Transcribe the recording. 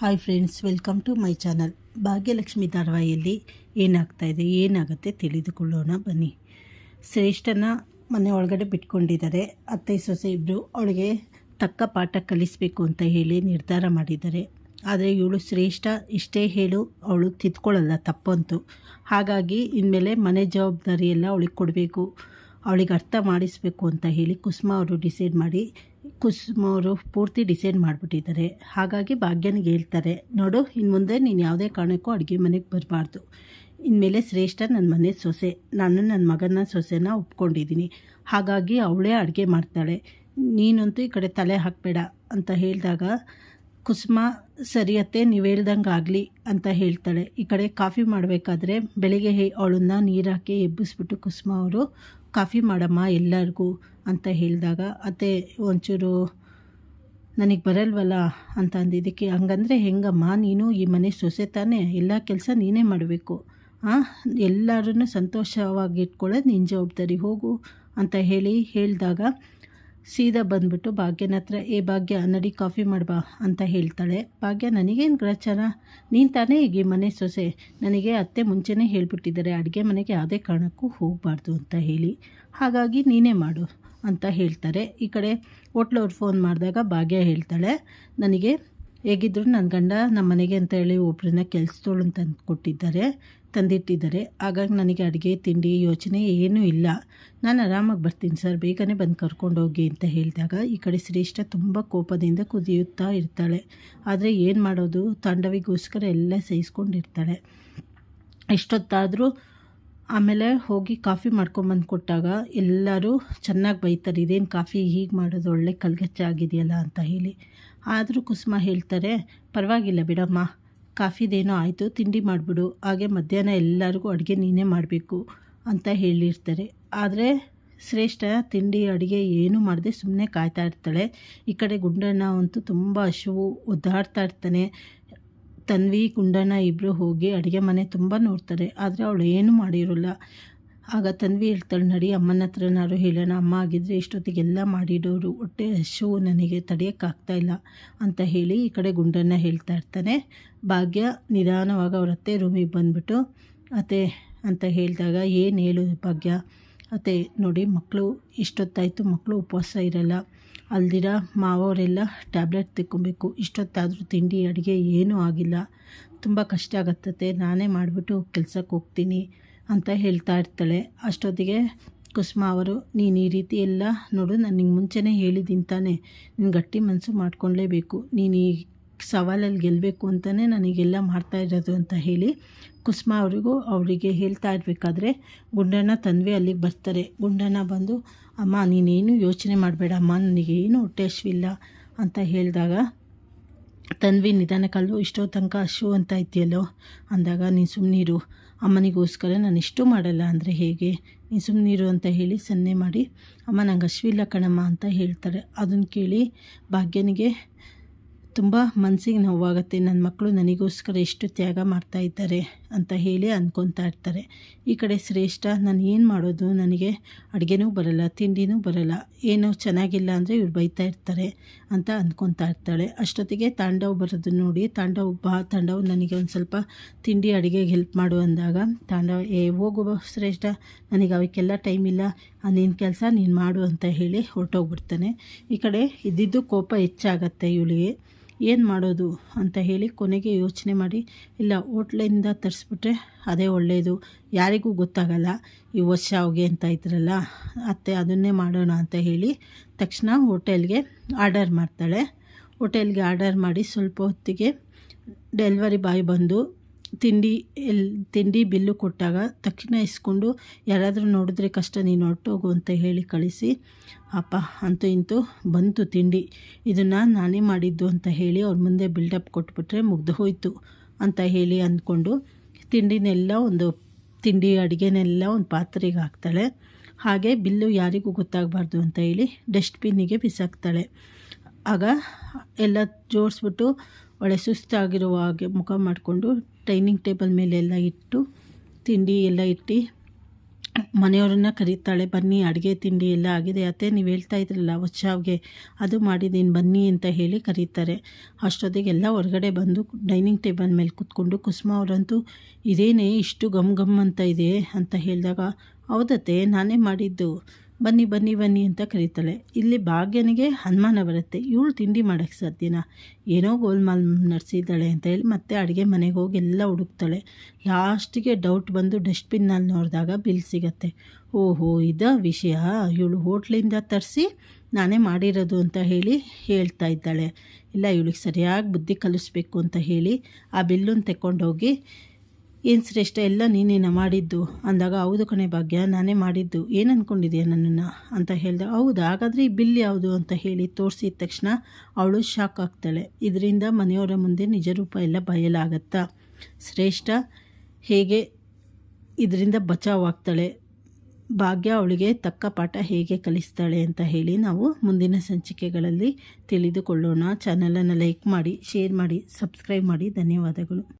Hi friends welcome to my channel Bhagyalakshmi ಧಾರಾವಾಹಿಯಲ್ಲಿ ಏನಾಗ್ತಾ ಇದೆ, ಏನಾಗುತ್ತೆ ತಿಳಿದುಕೊಳ್ಳೋಣ, ಬನ್ನಿ. ಶ್ರೇಷ್ಠನ ಮನೆ ಒಳಗಡೆ ಬಿಟ್ಕೊಂಡಿದ್ದಾರೆ. ಅತ್ತೆ, ಸೊಸೆ ಇಬ್ಬರು ಅವಳಿಗೆ ತಕ್ಕ ಪಾಠ ಕಲಿಸಬೇಕು ಅಂತ ಹೇಳಿ ನಿರ್ಧಾರ ಮಾಡಿದ್ದಾರೆ. ಆದರೆ ಇವಳು ಶ್ರೇಷ್ಠ, ಇಷ್ಟೇ ಹೇಳು, ಅವಳು ತಿದ್ಕೊಳ್ಳಲ್ಲ, ತಪ್ಪಂತು. ಹಾಗಾಗಿ ಇನ್ಮೇಲೆ ಮನೆ ಜವಾಬ್ದಾರಿ ಎಲ್ಲ ಅವಳಿಗೆ ಕೊಡಬೇಕು. ಅವಳಿಗೆ ಅರ್ಥ ಮಾಡಿಸ್ಬೇಕು ಅಂತ ಹೇಳಿ ಕುಸುಮ ಅವರು ಡಿಸೈಡ್ ಮಾಡಿ, ಕುಸುಮ ಅವರು ಪೂರ್ತಿ ಡಿಸೈಡ್ ಮಾಡಿಬಿಟ್ಟಿದ್ದಾರೆ. ಹಾಗಾಗಿ ಭಾಗ್ಯನಿಗೆ ಹೇಳ್ತಾರೆ, ನೋಡು ಇನ್ನು ಮುಂದೆ ನೀನು ಯಾವುದೇ ಕಾರಣಕ್ಕೂ ಅಡುಗೆ ಮನೆಗೆ ಬರಬಾರ್ದು. ಇನ್ಮೇಲೆ ಶ್ರೇಷ್ಠ ನನ್ನ ಮನೆ ಸೊಸೆ, ನಾನು ನನ್ನ ಮಗನ ಸೊಸೆನ ಒಪ್ಕೊಂಡಿದ್ದೀನಿ. ಹಾಗಾಗಿ ಅವಳೇ ಅಡುಗೆ ಮಾಡ್ತಾಳೆ. ನೀನಂತೂ ಈ ಕಡೆ ತಲೆ ಹಾಕಬೇಡ ಅಂತ ಹೇಳಿದಾಗ ಕುಸುಮ ಸರಿಯತ್ತೆ ನೀವು ಹೇಳ್ದಂಗೆ ಆಗಲಿ ಅಂತ ಹೇಳ್ತಾಳೆ. ಈ ಕಡೆ ಕಾಫಿ ಮಾಡಬೇಕಾದ್ರೆ ಬೆಳಿಗ್ಗೆ ಹೇ ಅವಳನ್ನ ನೀರು ಹಾಕಿ ಎಬ್ಬಿಸ್ಬಿಟ್ಟು ಕುಸುಮ ಅವರು ಕಾಫಿ ಮಾಡಮ್ಮ ಎಲ್ಲರಿಗೂ ಅಂತ ಹೇಳಿದಾಗ, ಅತ್ತೆ, ಒಂಚೂರು ನನಗೆ ಬರಲ್ವಲ್ಲ? ಅಂತ ಅಂದಿದ್ದಕ್ಕೆ, ಹಂಗಂದರೆ ಹೆಂಗಮ್ಮ, ನೀನು ಈ ಮನೆ ಸೊಸೆ ತಾನೇ, ಎಲ್ಲ ಕೆಲಸ ನೀನೇ ಮಾಡಬೇಕು. ಹಾಂ ಎಲ್ಲರೂ ಸಂತೋಷವಾಗಿ ಇಟ್ಕೊಳ್ಳೋದು ನಿನ್ನ ಜವಾಬ್ದಾರಿ, ಹೋಗು, ಅಂತ ಹೇಳಿ ಹೇಳಿದಾಗ ಸೀದಾ ಬಂದ್ಬಿಟ್ಟು ಭಾಗ್ಯನ ಹತ್ರ, ಏ ಭಾಗ್ಯ, ನಡಿ ಕಾಫಿ ಮಾಡ್ಬಾ ಅಂತ ಹೇಳ್ತಾಳೆ. ಭಾಗ್ಯ, ನನಗೇನು ಗ್ರಚಾರ ನೀನು ತಾನೇ ಈಗ ಮನೆ ಸೊಸೆ. ನನಗೆ ಅತ್ತೆ ಮುಂಚೆನೇ ಹೇಳ್ಬಿಟ್ಟಿದ್ದಾರೆ. ಅಡುಗೆ ಮನೆಗೆ ಯಾವುದೇ ಕಾರಣಕ್ಕೂ ಹೋಗಬಾರ್ದು ಅಂತ ಹೇಳಿ. ಹಾಗಾಗಿ ನೀನೇ ಮಾಡು ಅಂತ ಹೇಳ್ತಾರೆ. ಈ ಕಡೆ ಹೋಟ್ಲವ್ರು ಫೋನ್ ಮಾಡಿದಾಗ ಭಾಗ್ಯ ಹೇಳ್ತಾಳೆ. ನನಗೆ ಹೇಗಿದ್ರು ನನ್ನ ಗಂಡ ನಮ್ಮ ಮನೆಗೆ ಅಂತ ಹೇಳಿ ಒಬ್ಬರನ್ನ ಕೆಲಸದೋಳು ತಂದು ಕೊಟ್ಟಿದ್ದಾರೆ, ತಂದಿಟ್ಟಿದ್ದಾರೆ. ಹಾಗಾಗಿ ನನಗೆ ಅಡುಗೆ, ತಿಂಡಿ, ಯೋಚನೆ ಏನೂ ಇಲ್ಲ. ನಾನು ಆರಾಮಾಗಿ ಬರ್ತೀನಿ ಸರ್, ಬೇಗನೆ ಬಂದು ಕರ್ಕೊಂಡೋಗಿ ಅಂತ ಹೇಳಿದಾಗ ಈ ಕಡೆ ಶ್ರೇಷ್ಠ ತುಂಬ ಕೋಪದಿಂದ ಕುದಿಯುತ್ತಾ ಇರ್ತಾಳೆ. ಆದರೆ ಏನು ಮಾಡೋದು, ತಾಂಡವಿಗೋಸ್ಕರ ಎಲ್ಲ ಸಹಿಸ್ಕೊಂಡಿರ್ತಾಳೆ. ಎಷ್ಟೊತ್ತಾದರೂ ಆಮೇಲೆ ಹೋಗಿ ಕಾಫಿ ಮಾಡ್ಕೊಂಬಂದು ಕೊಟ್ಟಾಗ ಎಲ್ಲರೂ ಚೆನ್ನಾಗಿ ಬೈತಾರೆ, ಇದೇನು ಕಾಫಿ ಹೀಗೆ ಮಾಡೋದು ಒಳ್ಳೆ ಕಲ್ಗೆಚ್ಚ ಆಗಿದೆಯಲ್ಲ ಅಂತ ಹೇಳಿ. ಆದರೂ ಕುಸುಮ ಹೇಳ್ತಾರೆ, ಪರವಾಗಿಲ್ಲ ಬಿಡಮ್ಮ, ಕಾಫಿದೇನೋ ಆಯಿತು, ತಿಂಡಿ ಮಾಡಿಬಿಡು, ಹಾಗೆ ಮಧ್ಯಾಹ್ನ ಎಲ್ಲರಿಗೂ ಅಡುಗೆ ನೀನೇ ಮಾಡಬೇಕು ಅಂತ ಹೇಳಿರ್ತಾರೆ. ಆದರೆ ಶ್ರೇಷ್ಠ ತಿಂಡಿ ಅಡುಗೆ ಏನೂ ಮಾಡದೆ ಸುಮ್ಮನೆ ಕಾಯ್ತಾ ಇರ್ತಾಳೆ. ಈ ಕಡೆ ಗುಂಡಣ್ಣ ಅಂತೂ ತುಂಬ ಹಶುವು ಒದ್ದಾಡ್ತಾ ಇರ್ತಾನೆ. ತನ್ವಿ ಗುಂಡಣ್ಣ ಇಬ್ಬರು ಹೋಗಿ ಅಡುಗೆ ಮನೆ ತುಂಬ ನೋಡ್ತಾರೆ. ಆದರೆ ಅವಳು ಏನು ಮಾಡಿರೋಲ್ಲ. ಆಗ ತನ್ವಿ ಹೇಳ್ತಾಳೆ, ನಡಿ, ಅಮ್ಮನ ಹತ್ರನಾರು ಹೇಳೋಣ. ಅಮ್ಮ ಆಗಿದ್ದರೆ ಇಷ್ಟೊತ್ತಿಗೆಲ್ಲ ಮಾಡಿಡೋರು. ಹೊಟ್ಟೆ ಹಶು ನನಗೆ ತಡೆಯೋಕ್ಕಾಗ್ತಾ ಇಲ್ಲ ಅಂತ ಹೇಳಿ ಈ ಕಡೆ ಗುಂಡಣ್ಣ ಹೇಳ್ತಾ ಇರ್ತಾನೆ. ಭಾಗ್ಯ ನಿಧಾನವಾಗಿ ಅವ್ರ ರೂಮಿಗೆ ಬಂದ್ಬಿಟ್ಟು, ಅತ್ತೆ ಅಂತ ಹೇಳಿದಾಗ, ಏನು ಹೇಳು ಭಾಗ್ಯ? ಅತ್ತೆ, ನೋಡಿ ಮಕ್ಕಳು ಇಷ್ಟೊತ್ತಾಯಿತು ಮಕ್ಕಳು ಉಪವಾಸ ಇರಲ್ಲ. ಅಲ್ದಿರ ಮಾವವರೆಲ್ಲ ಟ್ಯಾಬ್ಲೆಟ್ ತಿಕ್ಕೊಬೇಕು. ಇಷ್ಟೊತ್ತಾದರೂ ತಿಂಡಿ, ಅಡುಗೆ ಏನೂ ಆಗಿಲ್ಲ. ತುಂಬ ಕಷ್ಟ ಆಗತ್ತತೆ ನಾನೇ ಮಾಡಿಬಿಟ್ಟು ಕೆಲ್ಸಕ್ಕೆ ಹೋಗ್ತೀನಿ ಅಂತ ಹೇಳ್ತಾ ಇರ್ತಾಳೆ. ಅಷ್ಟೊತ್ತಿಗೆ ಕುಸುಮ ಅವರು, ನೀನು ಈ ರೀತಿ ಎಲ್ಲ ನೋಡು, ನಾನು ನಿಂಗೆ ಮುಂಚೆನೇ ಹೇಳಿದ್ದೀನಿ ತಾನೇ. ನೀನು ಗಟ್ಟಿ ಮನಸ್ಸು ಮಾಡ್ಕೊಳ್ಳೇಬೇಕು ನೀನು ಈ ಸವಾಲಲ್ಲಿ ಗೆಲ್ಲಬೇಕು ಅಂತಲೇ ನನಗೆಲ್ಲ ಮಾಡ್ತಾ ಇರೋದು ಅಂತ ಹೇಳಿ ಕುಸುಮ ಅವರಿಗೂ ಅವರಿಗೆ ಹೇಳ್ತಾ ಇರಬೇಕಾದ್ರೆ ಗುಂಡಣ್ಣ ತಂದ್ವಿ, ಅಲ್ಲಿಗೆ ಬರ್ತಾರೆ. ಗುಂಡಣ್ಣ ಬಂದು, ಅಮ್ಮ, ನೀನೇನು ಯೋಚನೆ ಮಾಡಬೇಡ, ಅಮ್ಮ, ನನಗೆ ಏನು ಹೊಟ್ಟೆ ಹಶ್ವಿಲ್ಲ ಅಂತ ಹೇಳಿದಾಗ ತನ್ವಿ ನಿಧಾನಕ್ಕಲ್ಲೂ ಇಷ್ಟೋ ತನಕ ಹಸು ಅಂತ ಇದೆಯಲ್ಲೋ ಅಂದಾಗ, ನೀನು ಸುಮ್ಮನೀರು ಅಮ್ಮನಿಗೋಸ್ಕರ ನಾನು ಇಷ್ಟು ಮಾಡಲ್ಲ ಅಂದರೆ ಹೇಗೆ? ನೀನು ಸುಮ್ಮನೀರು ಅಂತ ಹೇಳಿ ಸನ್ನೆ ಮಾಡಿ, ಅಮ್ಮ, ನಂಗೆ ಅಶ್ವಿಲ್ಲ ಕಣಮ್ಮ ಅಂತ ಹೇಳ್ತಾರೆ. ಅದನ್ನು ಕೇಳಿ ಭಾಗ್ಯನಿಗೆ ತುಂಬ ಮನಸ್ಸಿಗೆ ನೋವಾಗುತ್ತೆ. ನನ್ನ ಮಕ್ಕಳು ನನಗೋಸ್ಕರ ಎಷ್ಟು ತ್ಯಾಗ ಮಾಡ್ತಾ ಇದ್ದಾರೆ ಅಂತ ಹೇಳಿ ಅಂದ್ಕೊತಾ ಇರ್ತಾರೆ. ಈ ಕಡೆ ಶ್ರೇಷ್ಠ, ನಾನು ಏನು ಮಾಡೋದು? ನನಗೆ ಅಡುಗೆನೂ ಬರಲ್ಲ, ತಿಂಡಿನೂ ಬರಲ್ಲ. ಏನೋ ಚೆನ್ನಾಗಿಲ್ಲ ಅಂದರೆ ಇವ್ರು ಬೈತಾ ಇರ್ತಾರೆ ಅಂತ ಅಂದ್ಕೊತಾ ಇರ್ತಾಳೆ. ಅಷ್ಟೊತ್ತಿಗೆ ತಾಂಡವ್ ಬರೋದು ನೋಡಿ ತಾಂಡವ್ ಬಾ, ತಾಂಡವ್ ನನಗೆ ಒಂದು ಸ್ವಲ್ಪ ತಿಂಡಿ ಅಡುಗೆಗೆ ಹೆಲ್ಪ್ ಮಾಡು ಅಂದಾಗ ತಾಂಡವ್, ಏ, ಹೋಗು ಶ್ರೇಷ್ಠ, ನನಗೆ ಅವಕ್ಕೆಲ್ಲ ಟೈಮ್ ಇಲ್ಲ ನಿನ್ನ ಕೆಲಸ ನೀನು ಮಾಡು ಅಂತ ಹೇಳಿ ಹೊರಟೋಗ್ಬಿಡ್ತಾನೆ. ಈ ಕಡೆ ಇದ್ದಿದ್ದು ಕೋಪ ಹೆಚ್ಚಾಗತ್ತೆ ಇವಳಿಗೆ. ಏನು ಮಾಡೋದು ಅಂತ ಹೇಳಿ ಕೊನೆಗೆ ಯೋಚನೆ ಮಾಡಿ, ಇಲ್ಲ, ಹೋಟ್ಲಿಂದ ತರಿಸ್ಬಿಟ್ರೆ ಅದೇ ಒಳ್ಳೆಯದು ಯಾರಿಗೂ ಗೊತ್ತಾಗಲ್ಲ, ಈ ವರ್ಷ ಅವಗೆ ಅಂತ ಇದ್ರಲ್ಲ, ಅತ್ತೆ ಅದನ್ನೇ ಮಾಡೋಣ ಅಂತ ಹೇಳಿ ತಕ್ಷಣ ಹೋಟೆಲ್ಗೆ ಆರ್ಡರ್ ಮಾಡ್ತಾಳೆ. ಹೋಟೆಲ್ಗೆ ಆರ್ಡರ್ ಮಾಡಿ ಸ್ವಲ್ಪ ಹೊತ್ತಿಗೆ ಡೆಲಿವರಿ ಬಾಯ್ ಬಂದು ತಿಂಡಿ ಎಲ್, ತಿಂಡಿ ಬಿಲ್ಲು ಕೊಟ್ಟಾಗ ತಕ್ಷಣ ಇಸ್ಕೊಂಡು ಯಾರಾದರೂ ನೋಡಿದ್ರೆ ಕಷ್ಟ, ನೀನು ಹೊರಟೋಗು ಅಂತ ಹೇಳಿ ಕಳಿಸಿ. ಅಪ್ಪ, ಅಂತೂ ಇಂತೂ ಬಂತು ತಿಂಡಿ. ಇದನ್ನು ನಾನೇ ಮಾಡಿದ್ದು ಅಂತ ಹೇಳಿ ಅವ್ರ ಮುಂದೆ ಬಿಲ್ಡಪ್ ಕೊಟ್ಬಿಟ್ರೆ ಮುಗ್ದು ಹೋಯಿತು ಅಂತ ಹೇಳಿ ಅಂದ್ಕೊಂಡು ತಿಂಡಿನೆಲ್ಲ ಒಂದು ತಿಂಡಿ ಅಡುಗೆನೆಲ್ಲ ಒಂದು ಪಾತ್ರೆಗೆ ಹಾಕ್ತಾಳೆ. ಹಾಗೆ ಬಿಲ್ಲು ಯಾರಿಗೂ ಗೊತ್ತಾಗಬಾರ್ದು ಅಂತ ಹೇಳಿ ಡಸ್ಟ್ಬಿನ್ನಿಗೆ ಬಿಸಾಕ್ತಾಳೆ. ಆಗ ಎಲ್ಲ ಜೋಡಿಸ್ಬಿಟ್ಟು ಒಳ್ಳೆ ಸುಸ್ತಾಗಿರುವ ಹಾಗೆ ಮುಖ ಮಾಡಿಕೊಂಡು ಡೈನಿಂಗ್ ಟೇಬಲ್ ಮೇಲೆ ಎಲ್ಲ ಇಟ್ಟು ತಿಂಡಿ ಎಲ್ಲ ಇಟ್ಟು ಮನೆಯವ್ರನ್ನ ಕರೀತಾಳೆ, ಬನ್ನಿ, ಅಡುಗೆ ತಿಂಡಿ ಎಲ್ಲ ಆಗಿದೆ. ಅತ್ತೆ, ನೀವು ಹೇಳ್ತಾ ಇದ್ರಲ್ಲ ಒಚ್ಚಾವ್ಗೆ ಅದು ಮಾಡಿದ್ದೀನಿ ಬನ್ನಿ ಅಂತ ಹೇಳಿ ಕರೀತಾರೆ. ಅಷ್ಟೊತ್ತಿಗೆಲ್ಲ ಹೊರಗಡೆ ಬಂದು ಡೈನಿಂಗ್ ಟೇಬಲ್ ಮೇಲೆ ಕೂತ್ಕೊಂಡು, ಕುಸುಮ ಅವರಂತೂ ಇದೇನೇ, ಇಷ್ಟು ಗಮ್ ಗಮ್ ಅಂತ ಇದೆ? ಅಂತ ಹೇಳಿದಾಗ, ಹೌದತ್ತೆ, ನಾನೇ ಮಾಡಿದ್ದು. ಬನ್ನಿ ಬನ್ನಿ ಬನ್ನಿ ಅಂತ ಕರೀತಾಳೆ. ಇಲ್ಲಿ ಭಾಗ್ಯನಿಗೆ ಅನುಮಾನ ಬರುತ್ತೆ. ಇವಳು ತಿಂಡಿ ಮಾಡೋಕ್ಕೆ ಸಾಧ್ಯನಾ? ಏನೋ ಗೋಲ್ಮಾಲ್ ನಡೆಸಿದ್ದಾಳೆ ಅಂತ ಹೇಳಿ ಮತ್ತೆ ಅಡುಗೆ ಮನೆಗೆ ಹೋಗಿ ಎಲ್ಲ ಹುಡುಕ್ತಾಳೆ. ಲಾಸ್ಟಿಗೆ ಡೌಟ್ ಬಂದು ಡಸ್ಟ್ಬಿನ್ನಲ್ಲಿ ನೋಡಿದಾಗ ಬಿಲ್ ಸಿಗತ್ತೆ. ಓಹೋ, ಇದ ವಿಷಯ. ಇವಳು ಹೋಟ್ಲಿಂದ ತರಿಸಿ ನಾನೇ ಮಾಡಿರೋದು ಅಂತ ಹೇಳಿ ಹೇಳ್ತಾ ಇದ್ದಾಳೆ. ಇಲ್ಲ, ಇವಳಿಗೆ ಸರಿಯಾಗಿ ಬುದ್ಧಿ ಕಲಿಸ್ಬೇಕು ಅಂತ ಹೇಳಿ ಆ ಬಿಲ್ಲನ್ನು ತೆಕ್ಕೊಂಡೋಗಿ ಏನು ಶ್ರೇಷ್ಠ, ಎಲ್ಲ ನೀನೇನ ಮಾಡಿದ್ದು? ಅಂದಾಗ, ಹೌದು ಕಣೆ ಭಾಗ್ಯ, ನಾನೇ ಮಾಡಿದ್ದು. ಏನು ಅಂದ್ಕೊಂಡಿದ್ಯಾ ನನ್ನನ್ನು? ಅಂತ ಹೇಳಿದೆ. ಹೌದು? ಹಾಗಾದರೆ ಈ ಬಿಲ್ ಯಾವುದು? ಅಂತ ಹೇಳಿ ತೋರಿಸಿದ ತಕ್ಷಣ ಅವಳು ಶಾಕ್ ಆಗ್ತಾಳೆ. ಇದರಿಂದ ಮನೆಯವರ ಮುಂದೆ ನಿಜ ರೂಪ ಎಲ್ಲ ಬಯಲಾಗತ್ತಾ? ಶ್ರೇಷ್ಠ ಹೇಗೆ ಇದರಿಂದ ಬಚಾವಾಗ್ತಾಳೆ? ಭಾಗ್ಯ ಅವಳಿಗೆ ತಕ್ಕ ಪಾಠ ಹೇಗೆ ಕಲಿಸ್ತಾಳೆ ಅಂತ ಹೇಳಿ ನಾವು ಮುಂದಿನ ಸಂಚಿಕೆಗಳಲ್ಲಿ ತಿಳಿದುಕೊಳ್ಳೋಣ. ಚಾನಲನ್ನು ಲೈಕ್ ಮಾಡಿ, ಶೇರ್ ಮಾಡಿ, ಸಬ್ಸ್ಕ್ರೈಬ್ ಮಾಡಿ. ಧನ್ಯವಾದಗಳು.